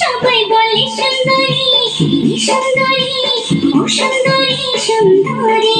সবাই বলে সুন্দরী সুন্দরী সুন্দরী সুন্দরী।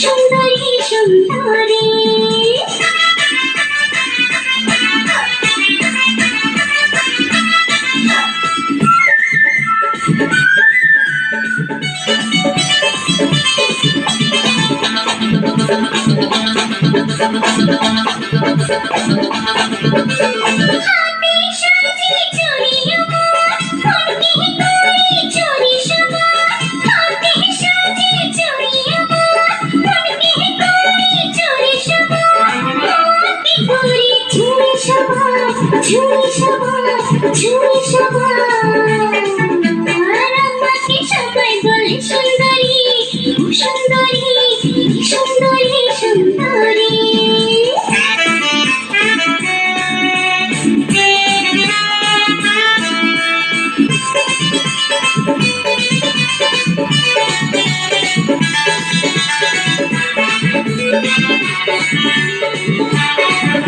সুন্দরী সুন্দরী Happy Shanti সবাই বলে সুন্দরী সুন্দরী সুন্দরী সুন্দরী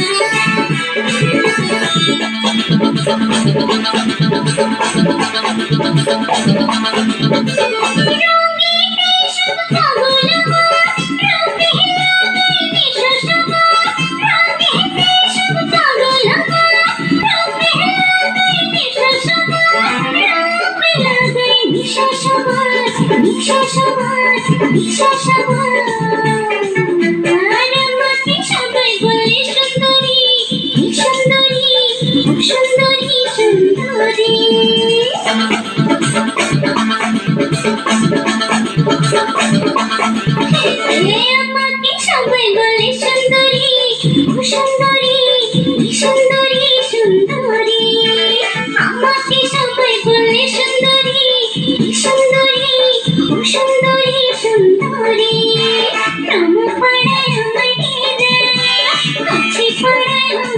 Thank you. বিশ্বাস আমার আর আমাকে সবাই বলে শুধু